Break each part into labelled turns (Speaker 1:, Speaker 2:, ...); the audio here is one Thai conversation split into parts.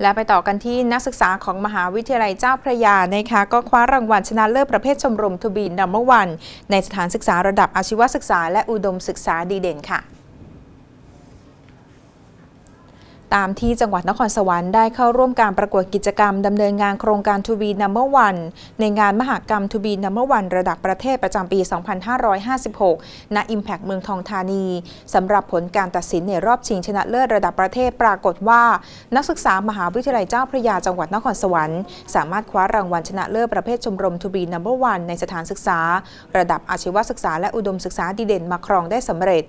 Speaker 1: และไปต่อกันที่นักศึกษาของมหาวิทยาลัยเจ้าพระยานะคะก็คว้ารางวัลชนะเลิศประเภทชมรมทูบีนัมเบอร์วันในสถานศึกษาระดับอาชีวศึกษาและอุดมศึกษาดีเด่นค่ะ ตามที่จังหวัดนครสวรรค์ได้เข้าร่วมการประกวดกิจกรรมดำเนินงานโครงการ To be Number One ในงานมหกรรม To be Number One ระดับประเทศประจำปี 2556 ณ Impact เมืองทองธานีสำหรับผลการตัดสินในรอบชิงชนะเลิศระดับประเทศปรากฏว่า นักศึกษามหาวิทยาลัยเจ้าพระยาจังหวัดนครสวรรค์สามารถคว้ารางวัลชนะเลิศประเภทชมรม To be Number One ในสถานศึกษา ระดับอาชีวศึกษาและอุดมศึกษาดีเด่นมาครองได้สำเร็จ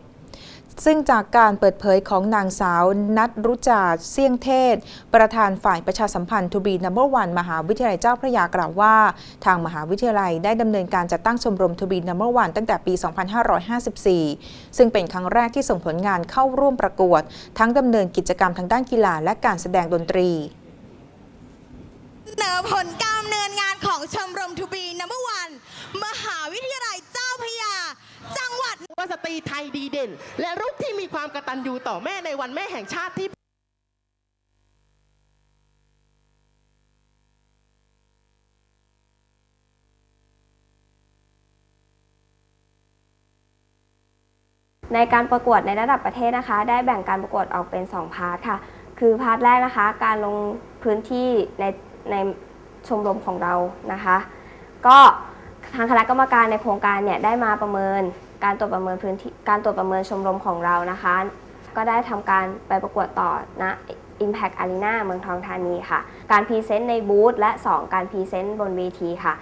Speaker 1: ซึ่งจากการเปิดเผยของนางสาวนัทรุจาเสี่ยงเทศ ประธานฝ่ายประชาสัมพันธ์ทูบีนัมเบอร์วันมหาวิทยาลัยเจ้าพระยากล่าวว่า ทางมหาวิทยาลัยได้ดำเนินการจัดตั้งชมรมทูบีนัมเบอร์วันตั้งแต่ปี 2554 ซึ่งเป็นครั้งแรกที่ส่งผลงานเข้าร่วมประกวด ทั้งดำเนินกิจกรรมทางด้านกีฬาและการแสดงดนตรี
Speaker 2: เสนอผลการดำเนินงานของชมรมทูบีนัมเบอร์วันมหาวิทยาลัยเจ้าพระยา จังห วัด
Speaker 3: ว่าสตรีไทยดีเด่น และลูกที่มีความกตัญญูต่อแม่ในวันแม่แห่งชาติที่
Speaker 4: ในการประกวดในระดับประเทศนะคะ ได้แบ่งการประกวดออกเป็น 2 พาร์ทค่ะ คือพาร์ทแรกนะคะ การลงพื้นที่ในในชมรมของเรานะคะ ก็ทางคณะกรรมการในโครงการเนี่ยได้มาประเมิน การตรวจประเมินพื้นที่การตรวจประเมินชมรมของเรานะคะ ก็ได้ทำการไปประกวดต่อณ Impact Arena เมืองทองธานีค่ะ การพรีเซนต์ในบูธและ 2 การพรีเซนต์บนเวทีค่ะ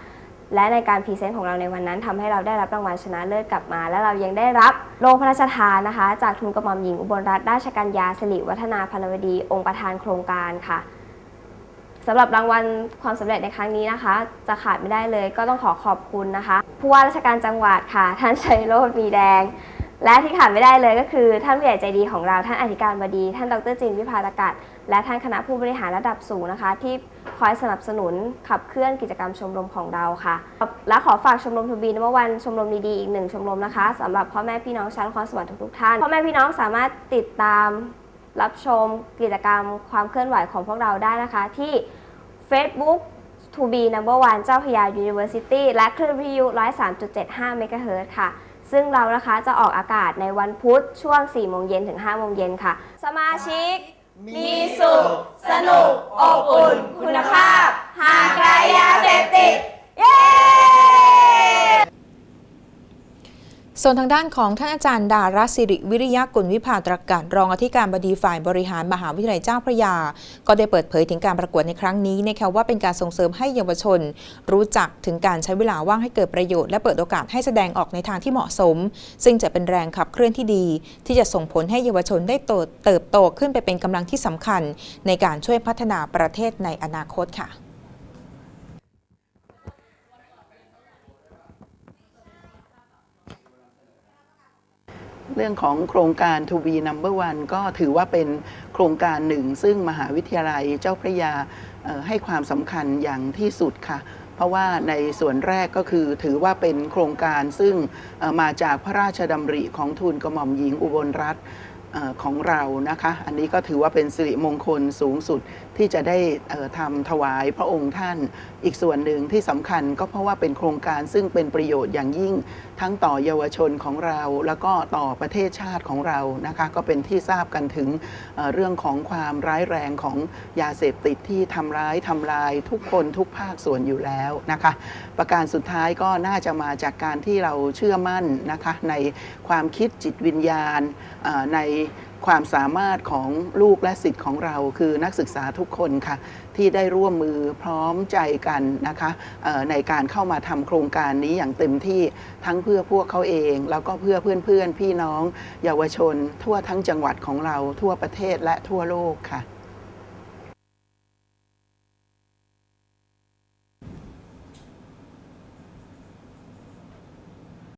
Speaker 4: และในการพรีเซนต์ของเราในวันนั้นทำให้เราได้รับรางวัลชนะเลิศกลับมา และเรายังได้รับโรงพระราชทานนะคะ จากทุนกระหม่อมหญิงอุบลรัตนราชกัญญาสิริวัฒนาพนวดีองค์ประธานโครงการค่ะ สำหรับรางวัลความสำเร็จในครั้งนี้นะคะ จะขาดไม่ได้เลยก็ต้องขอขอบคุณนะคะผู้ว่าราชการจังหวัดค่ะ ท่านชัยโรจน์มีแดง และที่ขาดไม่ได้เลยก็คือ ท่านผู้ใหญ่ใจดีของเราท่านอธิการบดี ท่านดรจินวิพาตกัดและท่านคณะผู้บริหารระดับสูงนะคะ ที่คอยสนับสนุนขับเคลื่อนกิจกรรมชมรมของเราค่ะ และขอฝากชมรมทูบีนเมื่อวันชมรมดีๆอีกหนึ่งชมรมนะคะสำหรับพ่อแม่พี่น้องชาวนครสวรรค์ทุกๆท่านพ่อแม่พี่น้องสามารถติดตามรับชมกิจกรรมความเคลื่อนไหวของพวกเราได้นะคะที่ Facebook To be number one เจ้าพยา University และคลื่นวิทยุ 103.75 เมกะเฮิรตซ์ค่ะ ซึ่งเรานะคะจะออกอากาศในวันพุธช่วง 4 โมงเย็นถึง 5 โมงเย็นค่ะ สมาชิก มีสุข สนุก อบอุ่น คุณภาพ ห่างไกลยาเสพติด เย้
Speaker 1: ส่วนทางด้านของท่านอาจารย์ดาราสิริวิริยะกุลวิภาตรการรองอธิการบดีฝ่ายบริหารมหาวิทยาลัยเจ้าพระยา ก็ได้เปิดเผยถึงการประกวดในครั้งนี้นะคะว่าเป็นการส่งเสริมให้เยาวชน รู้จักถึงการใช้เวลาว่างให้เกิดประโยชน์และเปิดโอกาสให้แสดงออกในทางที่เหมาะสม ซึ่งจะเป็นแรงขับเคลื่อนที่ดี ที่จะส่งผลให้เยาวชนได้โตเติบโตขึ้นไปเป็นกำลังที่สำคัญ ในการช่วยพัฒนาประเทศในอนาคตค่ะ
Speaker 5: รื่องของโครงการ To be Number One ก็ถือว่าเป็นโครงการหนึ่ง ซึ่งมหาวิทยาลัยเจ้าพระยาให้ความสำคัญอย่างที่สุดค่ะ เพราะว่าในส่วนแรกก็คือถือว่าเป็นโครงการซึ่งมาจากพระราชดำริของทูลกระหม่อมหญิงอุบลรัตน์ของเรานะคะ อันนี้ก็ถือว่าเป็นสิริมงคลสูงสุดที่จะได้ทำถวายพระองค์ท่าน อีกส่วนหนึ่งที่สำคัญก็เพราะว่าเป็นโครงการซึ่งเป็นประโยชน์อย่างยิ่ง ทั้งต่อเยาวชนของเรา แล้วก็ต่อประเทศชาติของเรานะคะก็เป็นที่ทราบกันถึงเรื่องของความร้ายแรงของยาเสพติดที่ทำร้ายทำลายทุกคนทุกภาคส่วนอยู่แล้วนะคะประการสุดท้ายก็น่าจะมาจากการที่เราเชื่อมั่นนะคะในความคิดจิตวิญญาณใน ความสามารถของลูกและสิทธิ์ของเรา คือนักศึกษาทุกคนค่ะ ที่ได้ร่วมมือพร้อมใจกันนะคะในการเข้ามาทำโครงการนี้อย่างเต็มที่ทั้งเพื่อพวกเขาเอง แล้วก็เพื่อเพื่อนๆพี่น้อง เยาวชน ทั่วทั้งจังหวัดของเราทั่วประเทศและทั่วโลกค่ะ